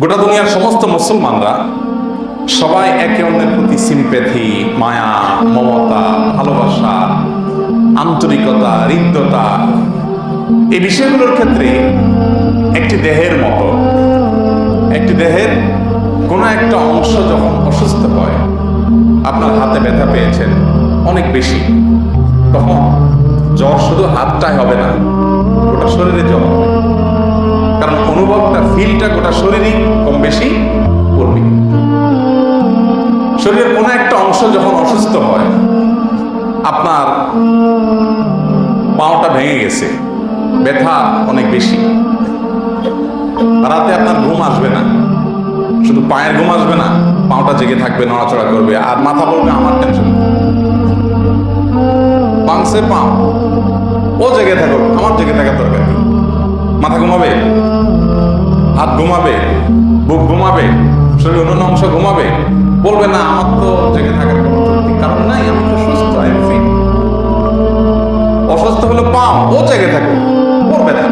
গোটা দুনিয়ার সমস্ত মুসলমানরা সবাই একে অন্যের প্রতি সিম্প্যাথি মায়া, মমতা, ভালোবাসা, আন্তরিকতা, হৃদ্যতা। এই বিষয়গুলোর ক্ষেত্রে একটি দেহের মতো, একটি দেহের কোনো একটা অংশ যখন অসুস্থ হয়, আপনার হাতে ব্যথা পেয়েছেন অনেক বেশি, তখন জ্বর শুধু হাতটাই হবে না, গোটা শরীরে জ্বর হবে। কারণ অনুভবটা ফিলটা গোটা শরীরই কম বেশি করবে। শরীরের কোনো একটা অংশ যখন অসুস্থ হয়, আপনার পাওটা ভেঙে গেছে, ব্যথা অনেক বেশি। রাতে আপনার ঘুম আসবে না, শুধু পায়ের ঘুম আসবে না, পাওটা জেগে থাকবে, নড়াচড়া করবে, আর মাথা বলবে, আমার টেনশন পাংসে পাও, ও জেগে থাকো আমার জেগে থাকার দরকার কি মাথা ঘুমাবে? হাত ঘুমাবে? বুক ঘুমাবে? শরীর অন্য অংশ ঘুমাবে? বলবে, না, আমার তো জেগে থাকার কারণ নাই, আমি তো সুস্থ ফিট অসুস্থ হলে পাও, ও জেগে থাকো ওর ব্যথা।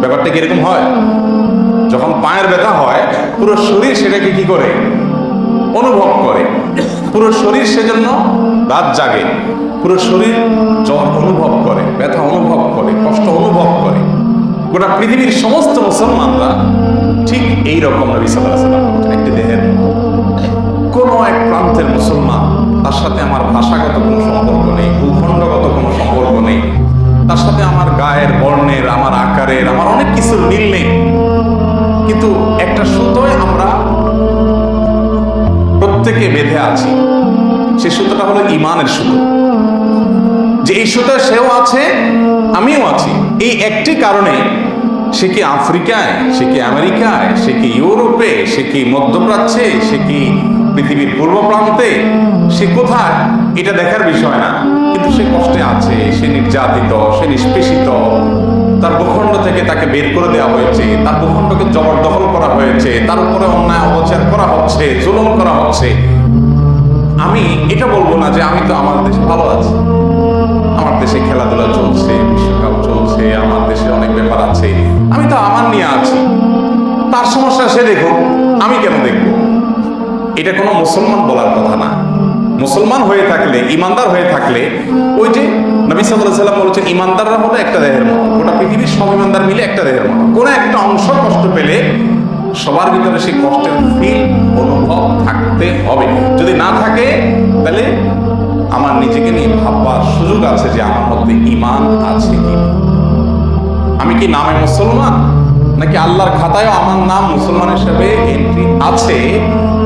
ব্যাপারটা কীরকম হয়? যখন পায়ের ব্যথা হয়, পুরো শরীর সেটাকে কি করে? অনুভব করে। পুরো শরীর সেজন্য রাত জাগে। পুরো শরীর জ্বর অনুভব করে, ব্যথা অনুভব করে, কষ্ট অনুভব গোটা পৃথিবীর সমস্ত মুসলমানরা ঠিক এই রকম একটি দেহের। কোনো এক প্রান্তের মুসলমান তার সাথে আমার ভাষাগত কোনো সম্পর্ক নেই, ভূখণ্ডগত কোনো সম্পর্ক নেই। তার সাথে আমার গায়ের বর্ণের, আমার আকারের, আমার অনেক কিছুর মিল নেই। কিন্তু একটা সুতোয় আমরা প্রত্যেকে বেঁধে আছি। সে সুতোটা হলো ইমানের সুতো। যে এই সুতোয় সেও আছে, আমিও আছি। এই একটি কারণে সে কি আফ্রিকায়, সে কি আমেরিকায়, সে কি ইউরোপে, সে কি মধ্যপ্রাচ্যে সে কি পৃথিবীর পূর্ব প্রান্তে, সে কোথায়? এটা দেখার বিষয় না। কিন্তু সে কষ্টে আছে, সে নির্যাতিত, সে নিষ্পেষিত। তার ভূখণ্ড থেকে তাকে বের করে দেওয়া হয়েছে। তার ভূখণ্ডকে জবরদখল করা হয়েছে। তার উপরে অন্যায় অবচার করা হচ্ছে, জুলুম করা হচ্ছে। আমি এটা বলব না যে আমি তো আমার দেশে ভালো আছি। আমার দেশে খেলাধুলা চলছে চলছে আমার দেশে অনেক ব্যাপার আছে। আমি তো আমার নিয়ে আছি। তার সমস্যা সে দেখো আমি কেন দেখব? এটা কোনো মুসলমান বলার কথা না। মুসলমান হয়ে থাকলে, ইমানদার হয়ে থাকলে, ওই যে নবী সাল্লাহ সাল্লাম বলেছেন, ইমানদাররা হলো একটা দেহের মতো। গোটা পৃথিবীর সব ইমানদার মিলে একটা দেহের মতো। কোনো একটা অংশ কষ্ট পেলে সবার ভিতরে সেই কষ্টের ফিল অনুভব থাকতে হবে। যদি না থাকে, তাহলে আমার নিজেকে নিয়ে ভাববার সুযোগ আছে যে আমার মধ্যে ইমান আছে কি আমি কি নামে মুসলমান? নাকি আল্লাহর খাতায় আমার নাম মুসলমান হিসেবে এন্ট্রি আছে?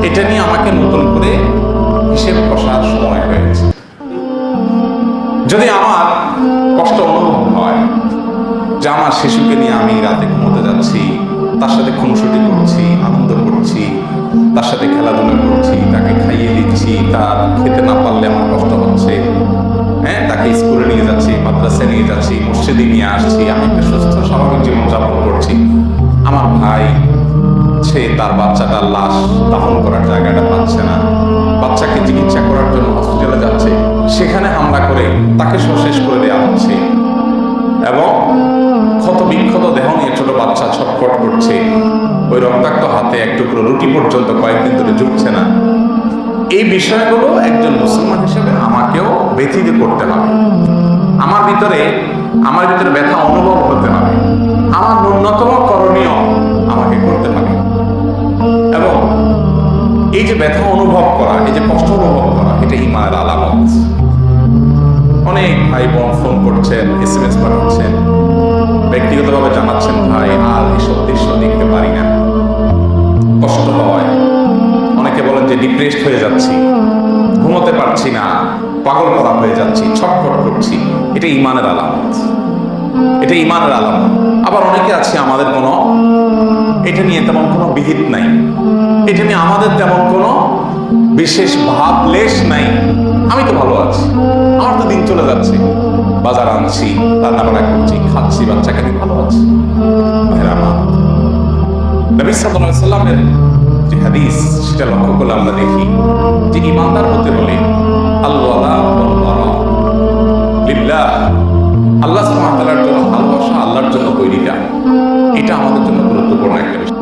এটা নিয়ে আমাকে নতুন করে হিসেব কষার সময় হয়েছে। যদি আমার কষ্ট অনুভব হয় যে আমার শিশুকে নিয়ে আমি রাতে ঘুমোতে যাচ্ছি, তার সাথে খুনসুটি করছি, আনন্দ করছি, তার সাথে খেলাধুলা করছি, তাকে খাইয়ে দিচ্ছি, তার খেতে না পারলে আমার কষ্ট হচ্ছে হ্যাঁ তাকে স্কুলে নিয়ে যাচ্ছি মাদ্রাসায় নিয়ে যাচ্ছি, মসজিদে নিয়ে আসছি, আমি একটা সুস্থ, স্বাভাবিক জীবন যাপন করছি। আমার ভাই, সে তার বাচ্চাটার লাশ দাফন করার জায়গাটা পাচ্ছে না। বাচ্চাকে চিকিৎসা করার জন্য হসপিটালে যাচ্ছে। সেখানে হামলা করে তাকে শেষ করে দেওয়া হচ্ছে। এবং ক্ষত বিক্ষত দেহ নিয়ে ছোট বাচ্চা ছটফট করছে। ওই রক্তাক্ত হাতে এক টুকরো রুটি পর্যন্ত কয়েকদিন ধরে ঝুঁকছে না। এই বিষয়গুলো একজন মুসলমান হিসেবে আমাকেও ব্যথিত করতে হবে। আমার ভিতরে আমার ভিতরে ব্যথা অনুভব হতে হবে। আমার ন্যূনতম করণীয় আমাকে করতে হবে। এবং এই যে ব্যথা অনুভব করা, এই যে কষ্ট অনুভব করা, এটা ইমানের আলামত। অনেক ভাই বোন ফোন করছেন এস এম এস পাঠাচ্ছেন, ব্যক্তিগতভাবে জানাচ্ছেন, ভাই, আর এসব দৃশ্য দেখতে পারি না। কষ্ট হয়। অনেকে বলেন যে ডিপ্রেসড হয়ে যাচ্ছি। ঘুমোতে পারছি না। পাগল করা হয়ে যাচ্ছি, ছটফট করছি। এটা ইমানের আলামত। এটা ইমানের আলামত। আবার অনেকে আছে আমাদের কোনো, এটা নিয়ে তেমন কোনো বিহিত নাই। এটা নিয়ে আমাদের তেমন কোনো বিশেষ ভাব, লেশ নাই। আমি তো ভালো আছি। আমার তো দিন চলে যাচ্ছে। বাজার আনছি রান্না বান্না করছি, খাচ্ছি, বাচ্চাকে নিয়ে ভালো আছি। নবী সাল্লামের যে হাদিস, সেটা লক্ষ্য করলে আমরা দেখি যে ইমানদার হতে হলে আল্লাহ তাআলার জন্য ভালোবাসা আল্লাহর জন্য বৈরিতা এটা আমাদের জন্য গুরুত্বপূর্ণ একটা বিষয়।